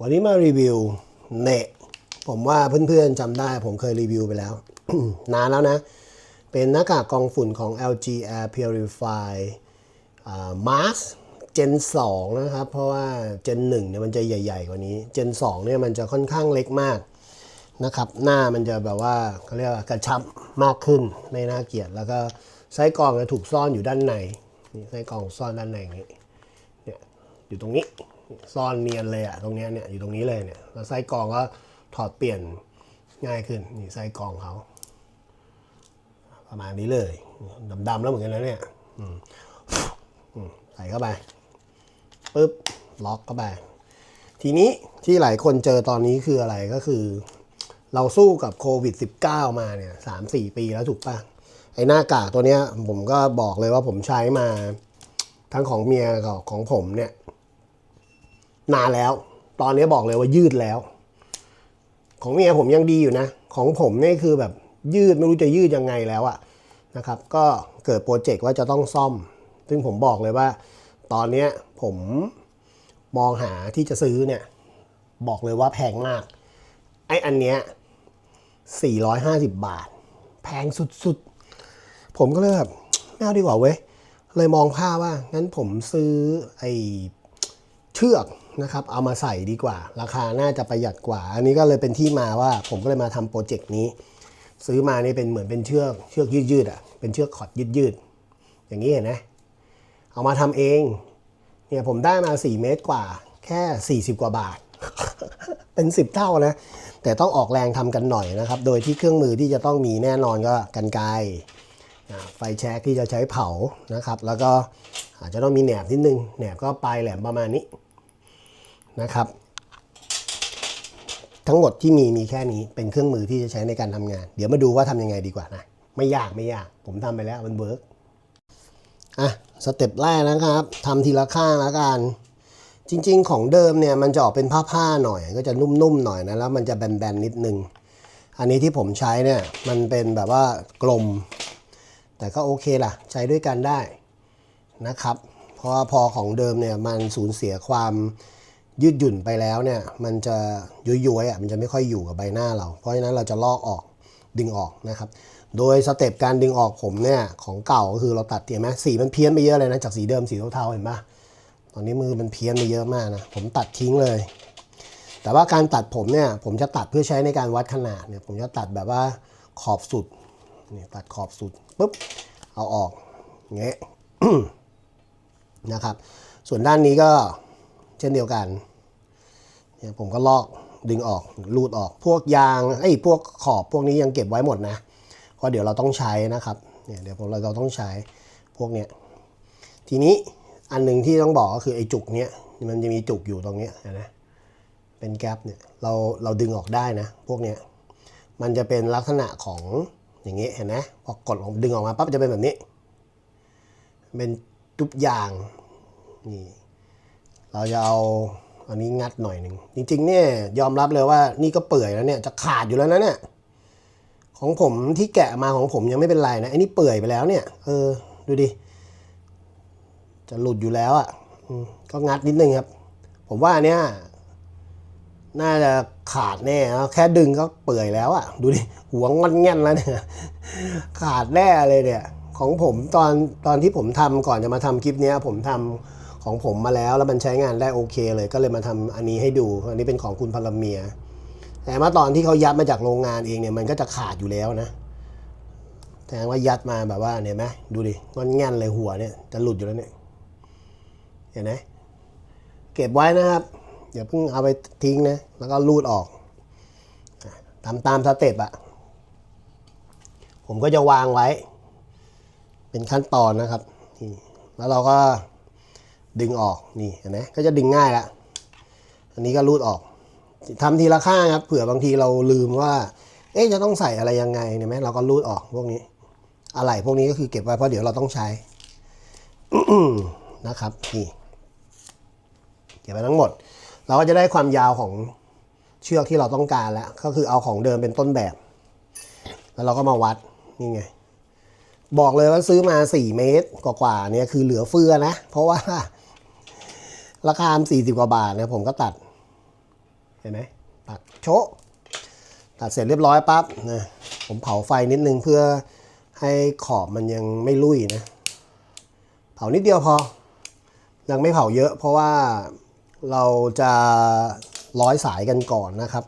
วันนี้มารีวิวเนะผมว่าเพื่อนๆจำได้ผมเคยรีวิวไปแล้ว นานแล้วนะ เป็นหน้ากากกรองฝุ่นของ LG Air Purify Mask Gen 2 นะครับ เพราะว่า Gen 1เนี่ยมันจะใหญ่ๆกว่านี้ Gen 2 เนี่ยมันจะค่อนข้างเล็กมากนะครับ หน้ามันจะแบบว่าเขาเรียกว่ากระชับมากขึ้นไม่น่าเกลียดแล้วก็ไส้กรองจะถูกซ่อนอยู่ด้านในนี่ไส้กรองซ่อนด้านในอย่างนี้เนี่ยอยู่ตรงนี้ ซ่อนเนียนเลยอะตรงเนี้ยเนี่ยอยู่ตรงนี้เลยเนี่ยแล้วไส้กรองก็ถอดเปลี่ยนง่ายขึ้นนี่ไส้กรองเขาประมาณนี้เลยดำๆแล้วเหมือนกันนะเนี่ยอืมใส่เข้าไปปุ๊บล็อกเข้าไป ทีนี้ที่หลายคนเจอตอนนี้คืออะไรก็คือ เราสู้กับโควิด -19 มาเนี่ยสามสี่ปีแล้วถูกปะไอ้หน้ากากตัวเนี้ยผมก็บอกเลยว่าผมใช้มา ทั้งของเมียกับของผมเนี่ย นานแล้ว ตอนนี้บอกเลยว่ายืดแล้ว ของเมียผมยังดีอยู่นะ ของผมนี่คือแบบยืดไม่รู้จะยืดยังไงแล้วอะนะครับ ก็เกิดโปรเจกต์ว่าจะต้องซ่อม ซึ่งผมบอกเลยว่า ตอนนี้ผมมองหาที่จะซื้อเนี่ย บอกเลยว่าแพงมาก ไอ้อันเนี้ย450 บาท แพงสุดๆ ผมก็เลยแบบไม่เอาดีกว่าเว้ย เลยมองภาพว่า งั้นผมซื้อไอ้ เชือกนะครับเอามาใส่ดีกว่า ราคาน่าจะประหยัดกว่า อันนี้ก็เลยเป็นที่มาว่าผมก็เลยมาทำโปรเจกต์นี้ ซื้อมานี่เป็นเหมือนเป็นเชือกเชือกยืดๆอะเป็นเชือกขอดยืดๆอย่างนี้เห็นไหมเอามาทำเองเนี่ยผมได้มา 4 เมตรกว่า แค่ 40 กว่าบาท เป็น 10 เท่านะ แต่ต้องออกแรงทำกันหน่อยนะครับ โดยที่เครื่องมือที่จะต้องมีแน่นอนก็กันไกไฟแช็กที่จะใช้เผานะครับ แล้วก็อาจจะต้องมีแหนบนิดนึงแหนบก็ปลายแหลมประมาณนี้ นะครับ ทั้งหมดที่มีมีแค่นี้เป็นเครื่องมือที่จะใช้ในการทำงาน เดี๋ยวมาดูว่าทำยังไงดีกว่านะ ไม่ยากไม่ยาก ผมทำไปแล้วมันเวิร์กอะสเต็ปแรกนะครับทำทีละข้างแล้วกันจริง ๆ ของเดิมเนี่ยมันจะออกเป็นผ้าๆหน่อย ก็จะนุ่มๆหน่อยนะแล้วมันจะแบนๆนิดนึง อันนี้ที่ผมใช้เนี่ยมันเป็นแบบว่ากลม แต่ก็โอเคล่ะ ใช้ด้วยกันได้นะครับ เพราะว่าพอของเดิมเนี่ยมันสูญเสียความ ยืดหยุ่นไปแล้วเนี่ยมันจะย้วยๆอะมันจะไม่ค่อยอยู่กับใบหน้าเรา เพราะฉะนั้นเราจะลอกออกดึงออกนะครับ โดยสเต็ปการดึงออกผมเนี่ยของเก่าก็คือเราตัดเห็นไหมสีมันเพี้ยนไปเยอะเลยนะจากสีเดิมสีเทาๆเห็นปะตอนนี้มือมันเพี้ยนไปเยอะมากนะผมตัดทิ้งเลย แต่ว่าการตัดผมเนี่ยผมจะตัดเพื่อใช้ในการวัดขนาดเนี่ยผมจะตัดแบบว่าขอบสุดนี่ตัดขอบสุดปุ๊บเอาออกเงี้ยนะครับ ส่วนด้านนี้ก็ เช่นเดียวกันเนี่ยผมก็ลอกดึงออกรูดออก พวกยางไอ้พวกขอบพวกนี้ยังเก็บไว้หมดนะเพราะเดี๋ยวเราต้องใช้นะครับเนี่ยเดี๋ยวเราเราต้องใช้พวกเนี้ยทีนี้อันหนึ่งที่ต้องบอกก็คือไอ้จุกเนี้ยมันจะมีจุกอยู่ตรงเนี้ยนไหมเป็นแก๊ปเนี่ยเราเราดึงออกได้นะ พวกเนี้ยมันจะเป็นลักษณะของอย่างนี้ยเห็นไหมพอกดลงดึงออกมาปั๊บจะเป็นแบบนี้ เป็นจุบยางนี่ เราจะเอาอันนี้งัดหน่อยหนึ่งจริงๆเนี่ยยอมรับเลยว่านี่ก็เปื่อยแล้วเนี่ยจะขาดอยู่แล้วนะเนี่ยของผมที่แกะมาของผมยังไม่เป็นไรนะไอ้นี่เปื่อยไปแล้วเนี่ย เออ ดูดิ จะหลุดอยู่แล้วอะ่ะก็งัดนิดนึงครับ ผมว่าเนี้ยน่าจะขาดแน่นะแค่ดึงก็เปื่อยแล้วอะ่ะ ดูดิหัวงอนแง่นแล้วเนี่ย ขาดแน่เลยเนี่ย ของผมตอนตอนที่ผมทำก่อนจะมาทำคลิปเนี้ย ผมทำ ของผมมาแล้วแล้วมันใช้งานได้โอเคเลย ก็เลยมาทำอันนี้ให้ดู อันนี้เป็นของคุณพลเมีย แต่มาตอนที่เขายัดมาจากโรงงานเองเนี่ยมันก็จะขาดอยู่แล้วนะแสดงว่ายัดมาแบบว่าเนี่ยไหมดูดิงอนง่นเลยหัวเนี่ยจะหลุดอยู่แล้วเนี่ยเห็นไหมเก็บไว้นะครับอย่าเพิ่งเอาไปทิ้งนะแล้วก็รูดออกตามตามสเต็ปอะผมก็จะวางไว้ เป็นขั้นตอนนะครับ แล้วเราก็ ดึงออกนี่เห็นไหมก็จะดึงง่ายละอันนี้ก็รูดออกทำทีละข้างครับ เผื่อบางทีเราลืมว่า เอ๊ะจะต้องใส่อะไรยังไงเนี่ยไหมเราก็รูดออกพวกนี้ อะไรพวกนี้ก็คือเก็บไว้เพราะเดี๋ยวเราต้องใช้นะครับนี่เก็บไปทั้งหมด เราก็จะได้ความยาวของเชือกที่เราต้องการแล้ว ก็คือเอาของเดิมเป็นต้นแบบ แล้วเราก็มาวัดนี่ไงบอกเลยว่าซื้อมา 4 เมตรกว่าๆเนี่ยคือเหลือเฟือนะ เพราะว่า ราคาสี่สิบกว่าบาทเนี่ยผมก็ตัด เห็นไหมตัดโชะตัดเสร็จเรียบร้อยปั๊บนะผมเผาไฟนิดนึงเพื่อให้ขอบมันยังไม่ลุยนะ เผานิดเดียวพอ ยังไม่เผาเยอะ เพราะว่าเราจะร้อยสายกันก่อนนะครับ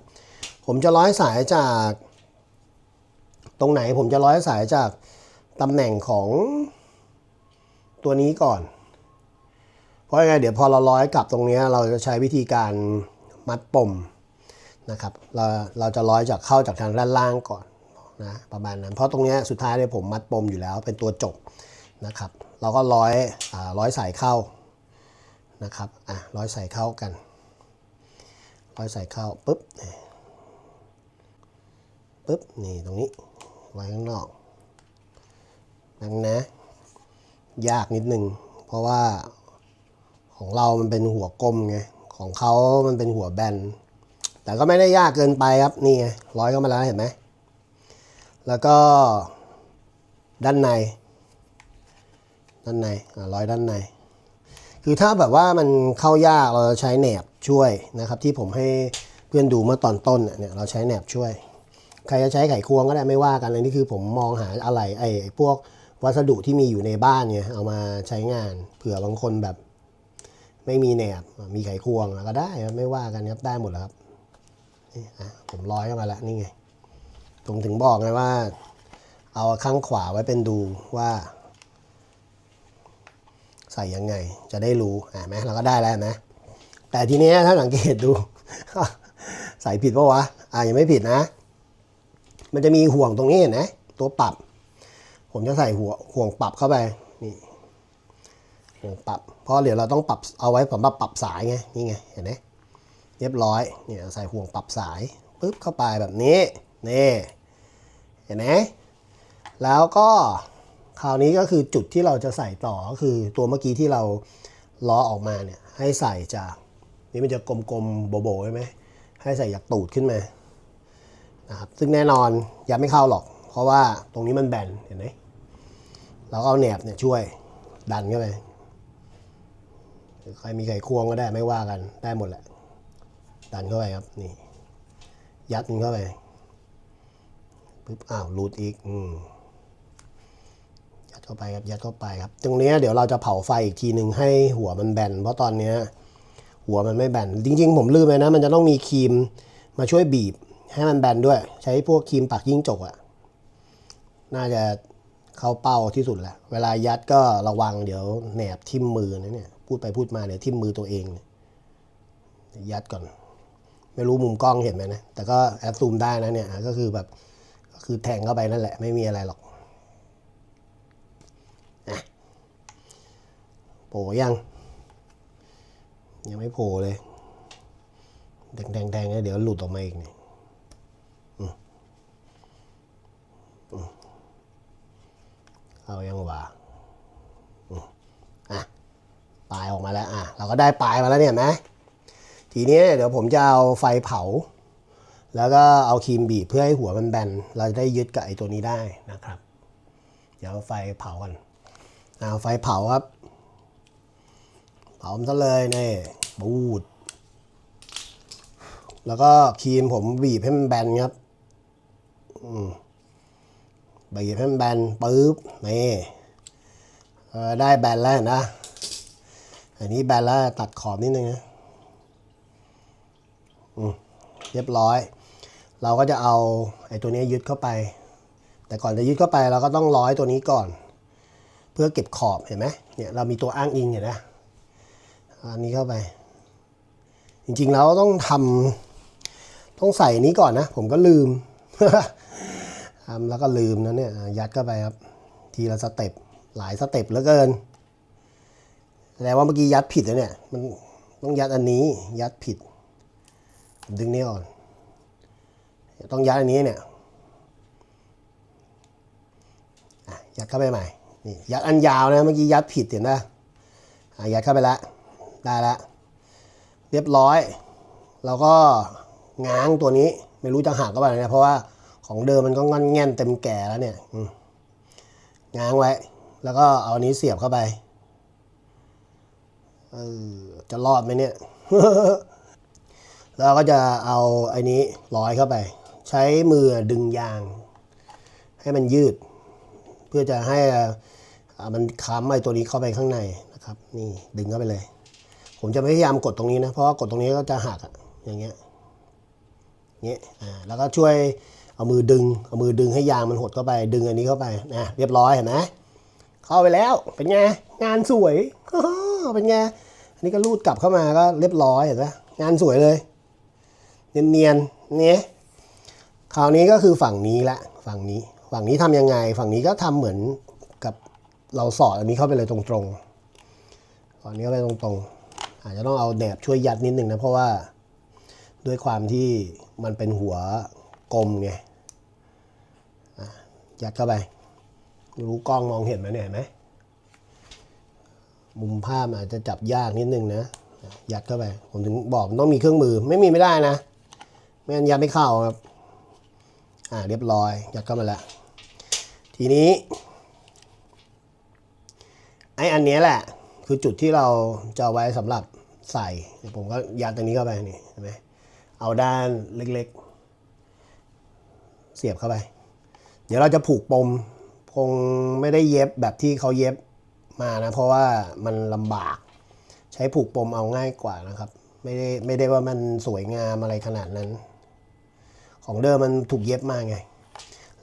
ผมจะร้อยสายจาก ตรงไหนผมจะร้อยสายจากตำแหน่งของตัวนี้ก่อน เพราะยังไงเดี๋ยวพอเราร้อยกลับตรงนี้เราจะใช้วิธีการมัดปมนะครับเราเราจะร้อยจากเข้าจากทางด้านล่างก่อนนะประมาณนั้น เพราะตรงนี้สุดท้ายเนี่ยผมมัดปมอยู่แล้วเป็นตัวจบนะครับเราก็ร้อยอร้อยสายเข้านะครับอะร้อยสายเข้ากันร้อยสายเข้าปุ๊บปุ๊บนี่ตรงนี้ไว้ข้างนอกดังนะ ยากนิดนึงเพราะว่า ของเรามันเป็นหัวกลมไง ของเขามันเป็นหัวแบน แต่ก็ไม่ได้ยากเกินไปครับ นี่ไงร้อยเข้ามาแล้วเห็นไหม แล้วก็ด้านใน ด้านในอะร้อยด้านใน คือถ้าแบบว่ามันเข้ายากเราจะใช้แหนบช่วยนะครับ ที่ผมให้เพื่อนดูเมื่อตอนต้นเนี่ยเราใช้แหนบช่วย ใครจะใช้ไขควงก็ได้ไม่ว่ากันอันนี้คือผมมองหาอะไรไอ้พวกวัสดุที่มีอยู่ในบ้านเนี่ยเอามาใช้งาน เผื่อบางคนแบบ ไม่มีแหนบมีไขควงก็ได้ไม่ว่ากันครับได้หมดแล้วครับนี่อะผมร้อยเข้ามาแล้วนี่ไงผมถึงบอกไงว่า เอาข้างขวาไว้เป็นดูว่า ใส่ยังไงจะได้รู้อะไหมเราก็ได้แล้วนไหมแต่ทีนี้ถ้าสังเกตดูใส่ผิดปะวะอะยังไม่ผิดนะ มันจะมีห่วงตรงนี้เห็นไหมตัวปรับ ผมจะใส่หัวห่วงปรับเข้าไปนี่ ปรับ เพราะเดี๋ยวเราต้องปรับเอาไว้สำหรับปรับสายไง นี่ไง เห็นไหมเรียบร้อย เนี่ยใส่ห่วงปรับสายปึ๊บเข้าไปแบบนี้ นี่ เห็นไหมแล้วก็คราวนี้ก็คือจุดที่เราจะใส่ต่อก็คือตัวเมื่อกี้ที่เราล้อออกมาเนี่ยให้ใส่จากนี่มันจะกลมๆโบๆใช่ไหมให้ใส่จากตูดขึ้นมานะครับซึ่งแน่นอนยัดไม่เข้าหรอก เพราะว่าตรงนี้มันแบนเห็นไหมเราก็เอาแหนบเนี่ยช่วยดันเข้าไป ใครมีไขควงก็ได้ไม่ว่ากันได้หมดแหละ ดันเข้าไปครับนี่ ยัดมันเข้าไปปึ๊บอ้าวหลุดอีกอืมยัดเข้าไปครับยัดเข้าไปครับ ตรงนี้เดี๋ยวเราจะเผาไฟอีกทีหนึ่งให้หัวมันแบนเพราะตอนเนี้ยหัวมันไม่แบนจริง ๆ ผมลืมไปนะ มันจะต้องมีครีมมาช่วยบีบ ให้มันแบนด้วย ใช้พวกครีมปักยิ่งจกอะน่าจะเข้าเป้าที่สุดแหละ เวลายัดก็ระวังเดี๋ยวแหนบทิ่มมือนะเนี่ย พูดไปพูดมาเดี๋ยวทิ่มมือตัวเองเยยัดก่อน ไม่รู้มุมกล้องเห็นไหมนะ แต่ก็แอดซูมได้นะเนี่ย ก็คือแบบก็คือแทงเข้าไปนั่นแหละ ไม่มีอะไรหรอกนะโผล่ยัง ยังไม่โผล่เลย แดงแดงแดงเดี๋ยวหลุดออกมาอีกนี่อืมอืมเอายังว่าอืมอะ ปลายออกมาแล้วอะเราก็ได้ปลายมาแล้วเนี่ยเห็นไหมทีนี้เดี๋ยวผมจะเอาไฟเผา แล้วก็เอาครีมบีบเพื่อให้หัวมันแบนเราจะได้ยึดกับไอ้ตัวนี้ได้นะครับ เดี๋ยวไฟเผากันเอาไฟเผาครับ เผามันซะเลยนี่บูดแล้วก็ครีมผมบีบให้มันแบนครับอืมบีบให้มันแบนปึ๊บนี่ได้แบนแล้วนะ อันนี้แบนแล้วตัดขอบนิดนึงนะเรียบร้อย เราก็จะเอาไอ้ตัวนี้ยึดเข้าไป แต่ก่อนจะยึดเข้าไปเราก็ต้องร้อยตัวนี้ก่อน เพื่อเก็บขอบเห็นไหมเนี่ยเรามีตัวอ้างอิงเห็นไหมอันนี้เข้าไป จริงๆแล้วต้องทำต้องใส่นี้ก่อนนะ ผมก็ลืมทำแล้วก็ลืมนะเนี่ยยัดเข้าไปครับ ทีละสเต็ปหลายสเต็ปเหลือเกิน แล้วว่าเมื่อกี้ยัดผิดแล้วเนี่ย มันต้องยัดอันนี้ ยัดผิด ดึงนี้ก่อนต้องยัดอันนี้เนี่ยยัดเข้าไปใหม่ นี่ยัดอันยาวนะ เมื่อกี้ยัดผิดเห็นไหมอะยัดเข้าไปแล้วได้แล้วเรียบร้อย เราก็ง้างตัวนี้ ไม่รู้จะหักก็ไปนะ เพราะว่าของเดิมมันก็งอนแง่นเต็มแก่แล้วเนี่ยง้างไว้ แล้วก็เอาอันนี้เสียบเข้าไป เออจะรอดไหมเนี่ย แล้วก็จะเอาไอ้นี้ร้อยเข้าไป ใช้มือดึงยาง ให้มันยืด เพื่อจะให้มันค้ำไอ้ตัวนี้เข้าไปข้างในนะครับ นี่ดึงเข้าไปเลย ผมจะพยายามกดตรงนี้นะ เพราะว่ากดตรงนี้ก็จะหักอะอย่างเงี้ยเงี้ยอ่าแล้วก็ช่วยเอามือดึง เอามือดึงให้ยางมันหดเข้าไป ดึงอันนี้เข้าไปนะเรียบร้อยเห็นไหม เข้าไปแล้ว เป็นไง งานสวยเป็นไง อันนี้ก็รูดกลับเข้ามาก็เรียบร้อยเห็นไหมงานสวยเลย เนียนๆเนี่ยคราวนี้ก็คือฝั่งนี้ละ ฝั่งนี้ ฝั่งนี้ทำยังไง ฝั่งนี้ก็ทำเหมือนกับเราสอดอันนี้เข้าไปเลยตรงๆสอนนี้เข้าไปตรงๆ อาจจะต้องเอาแหนบช่วยยัดนิดนึงนะ เพราะว่าด้วยความที่มันเป็นหัวกลมไงยัดเข้าไป รู้กล้องมองเห็นไหมเนี่ยเห็นไหมมุมภาพอาจจะจับยากนิดนึงนะยัดเข้าไป ผมถึงบอกต้องมีเครื่องมือไม่มีไม่ได้นะ ไม่งั้นยัดไม่เข้าครับ อ่าเรียบร้อย ยัดเข้ามาแล้ว ทีนี้ไออันนี้แหละ คือจุดที่เราจะไว้สำหรับใส่ผมก็ยัดตรงนี้เข้าไปนี่เห็นไหมเอาด้านเล็กๆ เสียบเข้าไป เดี๋ยวเราจะผูกปม งไม่ได้เย็บแบบที่เขาเย็บมานะ เพราะว่ามันลำบาก ใช้ผูกปมเอาง่ายกว่านะครับ ไม่ได้ไม่ได้ว่ามันสวยงามอะไรขนาดนั้น ของเดิมมันถูกเย็บมาไง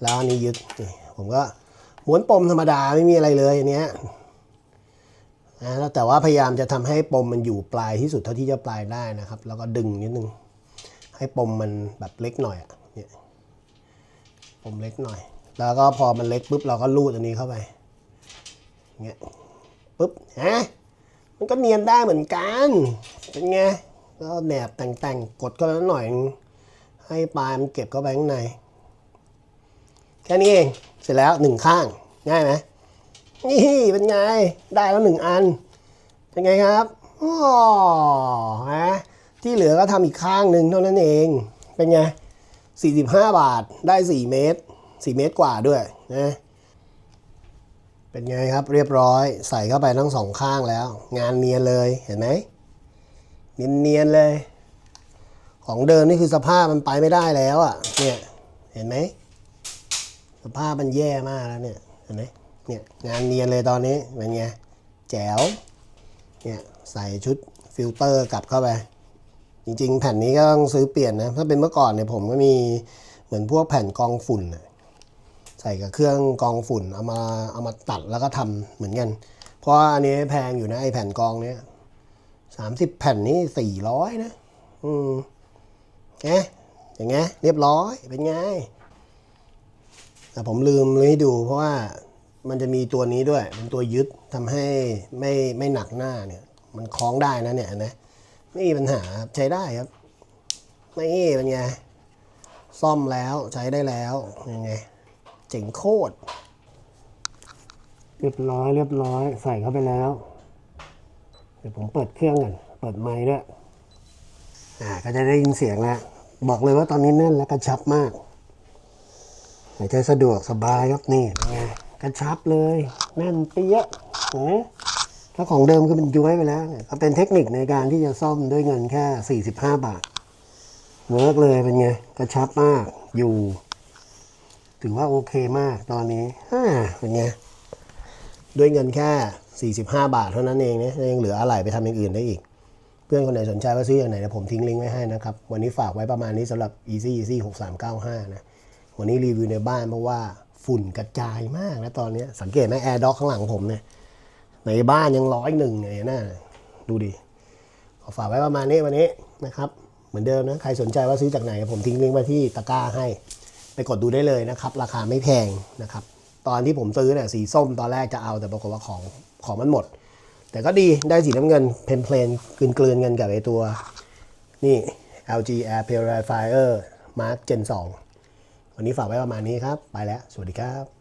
แล้วอันนี้ยึดนี่ผมก็ม้วนปมธรรมดาไม่มีอะไรเลยอันเนี้ยนะแต่ว่าพยายามจะทำให้ปมมันอยู่ปลายที่สุดเท่าที่จะปลายได้นะครับ แล้วก็ดึงนิดนึง ให้ปมมันแบบเล็กหน่อยเนี่ยปมเล็กหน่อย แล้วก็พอมันเล็กปุ๊บเราก็รูดอันนี้เข้าไปเงี้ยปุ๊บฮะมันก็เนียนได้เหมือนกันเป็นไงแล้วแหนบแต่งๆกดก็แล้วหน่อย ให้ปลายมันเก็บเข้าไปข้างใน แค่นี้เองเสร็จแล้วหนึ่งข้างง่ายไหมนี่เป็นไงได้แล้วหนึ่งอัน เป็นไงครับอ๋อฮะที่เหลือก็ทำอีกข้างหนึ่งเท่านั้นเอง เป็นไง45 บาทได้ 4 เมตร 4 เมตรกว่าด้วยนะเป็นไงครับเรียบร้อยใส่เข้าไปทั้งสองข้างแล้ว งานเนียนเลยเห็นไหมเนียนเนียนๆเลย ของเดิมนี่คือสภาพมันไปไม่ได้แล้วอะเนี่ยเห็นไหมสภาพมันแย่มากแล้วเนี่ยเห็นไหมเนี่ยงานเนียนเลยตอนนี้เป็นไงแจ๋วเนี่ยใส่ชุดฟิลเตอร์กลับเข้าไป จริงๆ แผ่นนี้ก็ต้องซื้อเปลี่ยนนะ ถ้าเป็นเมื่อก่อนเนี่ยผมก็มีเหมือนพวกแผ่นกองฝุ่นน่ะ ส่กับเครื่องกองฝุ่นเอามาเอามาตัดแล้วก็ทำเหมือนกัน เพราะว่าอันนี้แพงอยู่นะไอแผ่นกองเนี้ยสามสิบแผ่นนี่สี่ร้อยนะ อืมไงอย่างเงี้ยเรียบร้อยเป็นไง แต่ผมลืมเลยให้ดู เพราะว่ามันจะมีตัวนี้ด้วย เป็นตัวยึดทำให้ไม่ไม่หนักหน้าเนี่ย มันคล้องได้นะเนี่ยนะไม่มีปัญหาครับใช้ได้ครับนี่เป็นไงซ่อมแล้วใช้ได้แล้วยังไง จ๋งโคตร เรียบร้อยเรียบร้อยใส่เข้าไปแล้ว เดี๋ยวผมเปิดเครื่องก่อนเปิดไมค์ด้วยอ่าก็จะได้ยินเสียงแล้วบอกเลยว่าตอนนี้แน่นและกระชับมากหายใจสะดวกสบายครับนี่เป็นไงกระชับเลยแน่นเปี้ยะนไหมถ้าของเดิมคือมันย้วยไปแล้วเนี่ยก็เป็นเทคนิคในการที่จะซ่อมด้วยเงินแค่ 45 บาทเวิร์กเลยเป็นไง กระชับมากอยู่ ถือว่าโอเคมากตอนนี้อ่าเป็นไงด้วยเงินแค่ 45 บาทเท่านั้นเองเนี่ยยังเหลืออะไรไปทำอย่างอื่นได้อีก เพื่อนคนไหนสนใจว่าซื้ออย่างไหนเดี๋ยวผมทิ้งลิงก์ไว้ให้นะครับ วันนี้ฝากไว้ประมาณนี้สำหรับ easy easy 6395 นะ วันนี้รีวิวในบ้านเพราะว่าฝุ่นกระจายมากนะตอนนี้สังเกตไหมแอร์ด็อกข้างหลังผมเนี่ยในบ้านยังร้อยหนึ่งเลยนะดูดิขอฝากไว้ประมาณนี้วันนี้นะครับ เหมือนเดิมนะ ใครสนใจว่าซื้อจากไหนผมทิ้งลิงก์ไว้ที่ตะกร้าให้ ไปกดดูได้เลยนะครับ ราคาไม่แพงนะครับ ตอนที่ผมซื้อเนี่ยสีส้มตอนแรกจะเอาแต่ปรากฏว่าของของมันหมด แต่ก็ดีได้สีน้ำเงินเพนเพลนกลืนกลืนๆกันกับไอตัว นี่ LG Air Purifier Mark Gen 2 วันนี้ฝากไว้ประมาณนี้ครับ ไปแล้ว สวัสดีครับ